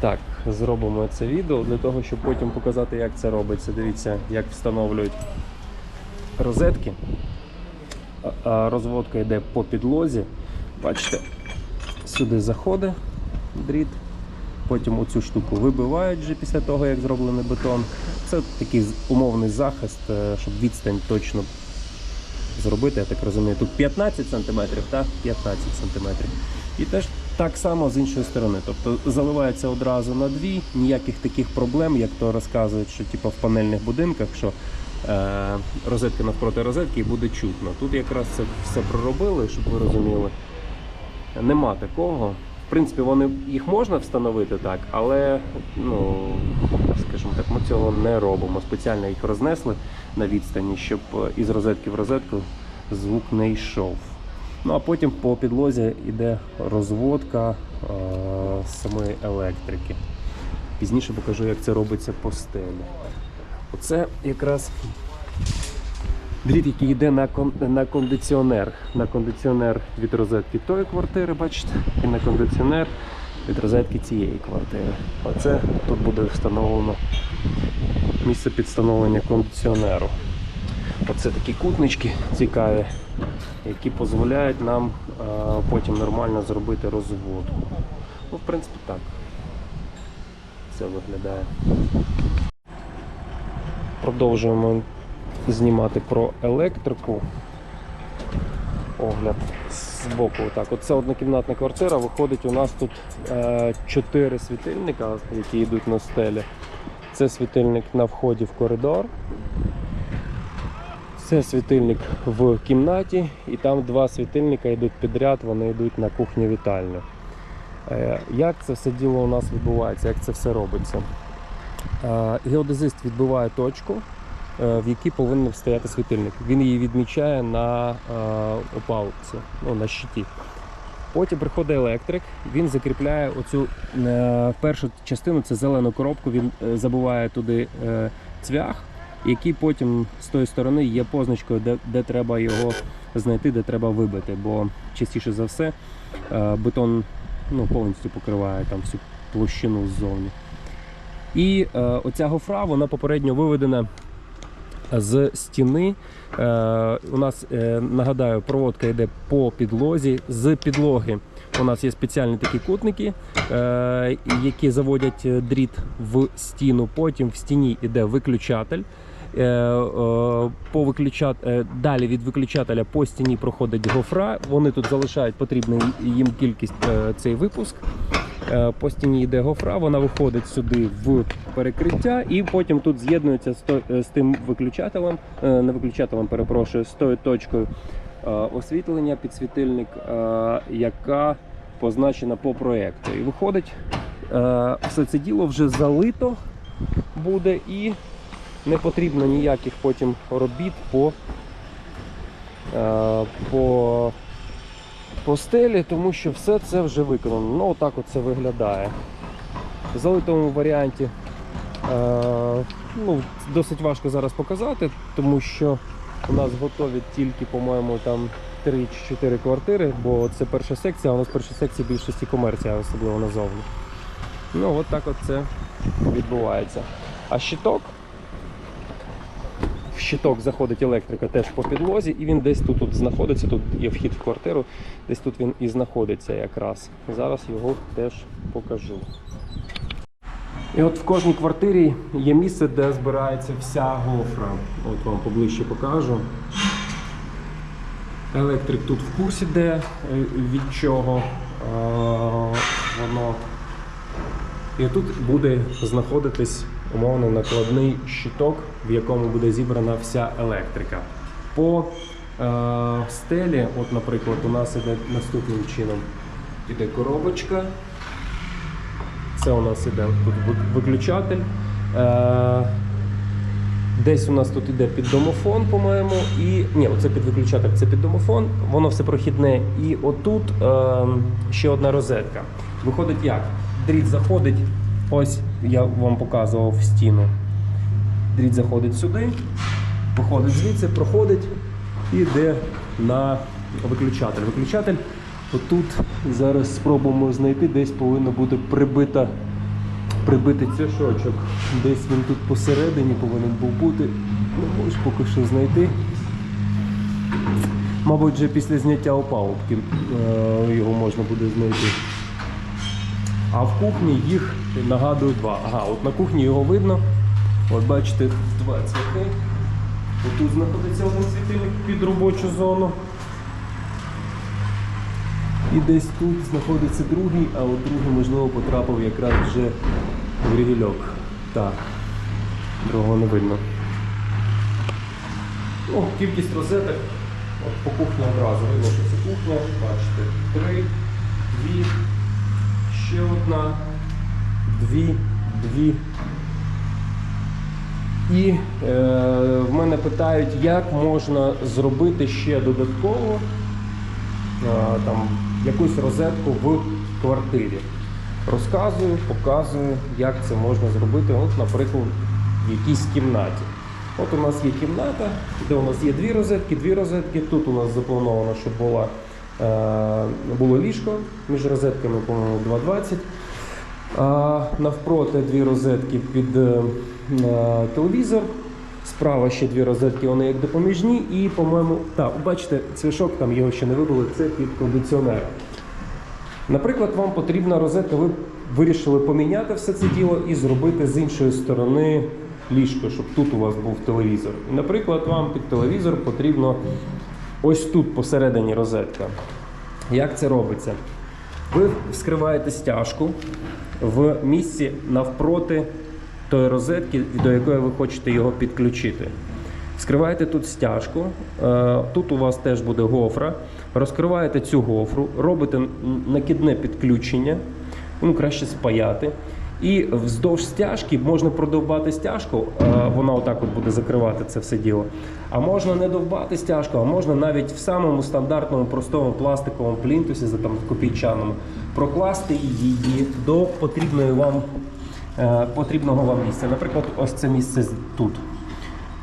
Так, зробимо це відео для того, щоб потім показати, як це робиться. Дивіться, як встановлюють розетки. Розводка йде по підлозі. Бачите, сюди заходить дріт, потім оцю штуку вибивають вже після того, як зроблений бетон. Це такий умовний захист, е, щоб відстань точно зробити, я так розумію. Тут 15 см, так? 15 см. І теж так само з іншої сторони. Тобто заливається одразу на дві, ніяких таких проблем, як то розказують, що типу, в панельних будинках, що е, розетка навпроти розетки і буде чутно. Тут якраз це все проробили, щоб ви розуміли. Нема такого. В принципі, вони їх можна встановити так, але ну, скажімо так, ми цього не робимо. Спеціально їх рознесли на відстані, щоб із розетки в розетку звук не йшов. Ну а потім по підлозі йде розводка е, самої електрики. Пізніше покажу, як це робиться по стелі. Оце якраз дріт, який йде на, кон- на кондиціонер. На кондиціонер від розетки тої квартири, бачите, і на кондиціонер від розетки цієї квартири. Оце тут буде встановлено місце під встановлення кондиціонеру. Оце такі кутнички цікаві, які дозволяють нам е, потім нормально зробити розводку. Ну, в принципі, так. Це виглядає. Продовжуємо знімати про електрику. Огляд з боку. Так, оце однокімнатна квартира. Виходить, у нас тут е, 4 світильника, які йдуть на стелі. Це світильник на вході в коридор. Це світильник в кімнаті, і там два світильника йдуть підряд, вони йдуть на кухню вітальню. Е, Як це все діло у нас відбувається, як це все робиться? Е, Геодезист відбиває точку, е, в якій повинен стояти світильник. Він її відмічає на опалці, ну, на щиті. Потім приходить електрик, він закріпляє оцю першу частину, це зелену коробку, він забуває туди цвях, який потім з тої сторони є позначкою, де, де треба його знайти, де треба вибити. Бо частіше за все е, бетон ну, повністю покриває там всю площину ззовні. І е, оця гофра, вона попередньо виведена з стіни. Е, у нас, е, нагадаю, проводка йде по підлозі. З підлоги у нас є спеціальні такі кутники, е, які заводять дріт в стіну. Потім в стіні йде виключатель. Е, е, Далі від виключателя по стіні проходить гофра. Вони тут залишають потрібну їм кількість е, цей випуск. По стіні йде гофра, вона виходить сюди в перекриття, і потім тут з'єднується з, тим виключателем, не виключателем, перепрошую, з тою точкою освітлення, підсвітильник, яка позначена по проєкту. І виходить, все це діло вже залито буде і не потрібно ніяких потім робіт по, е, по по стелі, тому що все це вже виконано. Ну, отак от це виглядає. В залитому варіанті е, ну, досить важко зараз показати, тому що у нас готові тільки, по-моєму, там 3 чи 4 квартири, бо це перша секція, а у нас перша секція більшості комерція, особливо назовні. Ну, от так от це відбувається. А щиток в щиток заходить електрика теж по підлозі, і він десь тут, тут знаходиться. Тут є вхід в квартиру, десь тут він і знаходиться якраз. Зараз його теж покажу. І от в кожній квартирі є місце, де збирається вся гофра. От вам поближче покажу. Електрик тут в курсі, де е, від чого е, воно. І тут буде знаходитись умовно накладний щиток, в якому буде зібрана вся електрика. По е, стелі, от, наприклад, у нас іде наступним чином. Іде коробочка. Це у нас іде тут виключатель. Е, Десь у нас тут іде під домофон, по-моєму, і ні, оце під виключатель, це під домофон, воно все прохідне. І отут е, ще одна розетка. Виходить як? Дріт заходить, ось я вам показував стіну. Дріт заходить сюди, виходить звідси, проходить і йде на виключатель. Виключатель отут зараз спробуємо знайти, десь повинна бути прибита прибити цвяшочок. Десь він тут посередині повинен був бути. Не можу поки що знайти. Мабуть, вже після зняття опалубки е, його можна буде знайти. А в кухні їх нагадую два. Ага, от на кухні його видно. От бачите, два цвяхи. Тут знаходиться один світильник під робочу зону. І десь тут знаходиться другий, а от другий, можливо, потрапив якраз вже в рігельок. Так, другого не видно. Ну, кількість розеток от по кухні одразу видно, що це кухня. Бачите, три, дві, одна, дві, дві. І е, в мене питають, як можна зробити ще додатково е, там, якусь розетку в квартирі. Розказую, показую, як це можна зробити, от, наприклад, в якійсь кімнаті. От у нас є кімната, де у нас є дві розетки, дві розетки. Тут у нас заплановано, щоб була, е, було ліжко між розетками, по-моєму, 2,20. Навпроти дві розетки під е, е, телевізор. Справа ще дві розетки, вони як допоміжні. І, по-моєму, так, бачите, цвішок там його ще не вибили, це під кондиціонер. Наприклад, вам потрібна розетка, ви вирішили поміняти все це діло і зробити з іншої сторони ліжко, щоб тут у вас був телевізор. Наприклад, вам під телевізор потрібно ось тут посередині розетка. Як це робиться? Ви вскриваєте стяжку в місці навпроти тої розетки, до якої ви хочете його підключити. Скриваєте тут стяжку, е, тут у вас теж буде гофра. Розкриваєте цю гофру, робите накидне підключення, ну краще спаяти. І вздовж стяжки можна продовбати стяжку, е, вона отак от буде закривати це все діло. А можна не довбати стяжку, а можна навіть в самому стандартному простому пластиковому плінтусі, за там копійчаному, прокласти її до потрібної вам, е, потрібного вам місця. Наприклад, ось це місце тут.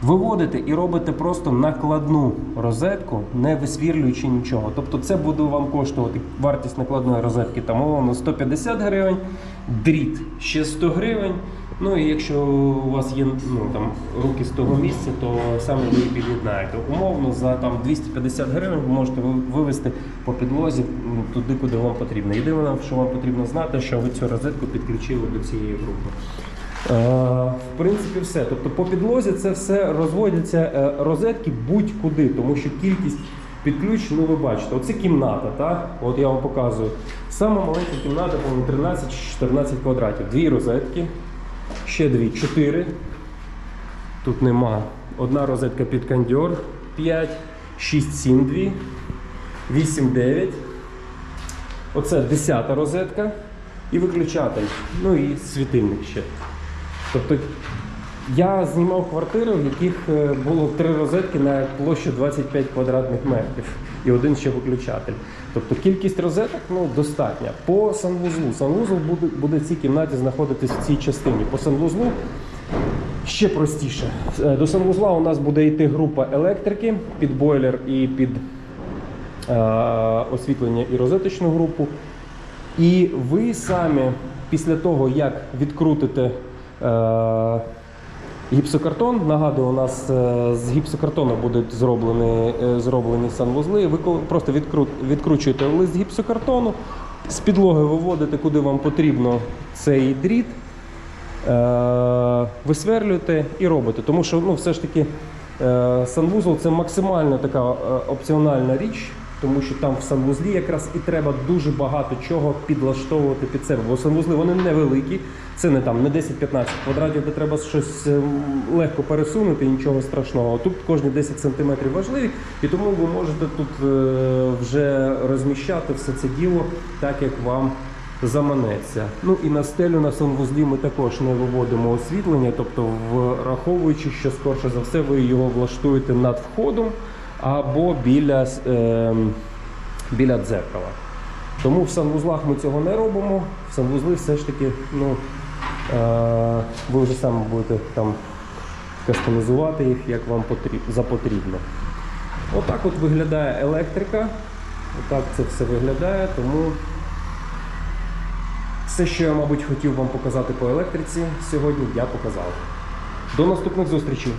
Виводите і робите просто накладну розетку, не висвірлюючи нічого. Тобто це буде вам коштувати вартість накладної розетки там умовно 150 гривень, дріт ще 100 гривень. Ну і якщо у вас є ну, там, руки з того місця, то саме ви під'єднаєте. Умовно за там 250 гривень ви можете ви- вивести по підлозі туди, куди вам потрібно. Єдине, що вам потрібно знати, що ви цю розетку підключили до цієї групи. Е, В принципі, все. Тобто по підлозі це все розводяться е, розетки будь-куди, тому що кількість підключень, ну ви бачите, оце кімната, так? От я вам показую. Сама маленька кімната, по-моєму, 13-14 квадратів. Дві розетки, ще дві, чотири. Тут нема. Одна розетка під кондьор 5, 6, 7, 2, 8, 9. Оце 10 розетка і виключатель. Ну і світильник ще. Тобто я знімав квартири, в яких е, було три розетки на площу 25 квадратних метрів і один ще виключатель. Тобто кількість розеток ну, достатня. По санвузлу. Санвузол буде, буде в цій кімнаті знаходитись в цій частині. По санвузлу ще простіше. Е, До санвузла у нас буде йти група електрики під бойлер і під е, освітлення і розеточну групу. І ви самі після того, як відкрутите е, гіпсокартон, нагадую, у нас е, з гіпсокартону будуть зроблені, е, зроблені санвузли. Ви просто відкру, відкручуєте лист гіпсокартону, з підлоги виводите, куди вам потрібно цей дріт, е, висверлюєте і робите. Тому що ну, все ж таки санвузол це максимально така опціональна річ, тому що там в санвузлі якраз і треба дуже багато чого підлаштовувати під себе. Бо санвузли вони невеликі, це не там не 10-15 квадратів, де треба щось ем, легко пересунути, нічого страшного. Тут кожні 10 см важливі, і тому ви можете тут е, вже розміщати все це діло так, як вам заманеться. Ну і на стелю на санвузлі ми також не виводимо освітлення, тобто враховуючи, що скорше за все ви його влаштуєте над входом або біля, ем, біля дзеркала. Тому в санвузлах ми цього не робимо. В санвузли все ж таки, ну, е, ви вже саме будете там кастомізувати їх, як вам потрібно. Отак от виглядає електрика. Отак це все виглядає, тому Все, що я, мабуть, хотів вам показати по електриці, сьогодні я показав. До наступних зустрічей!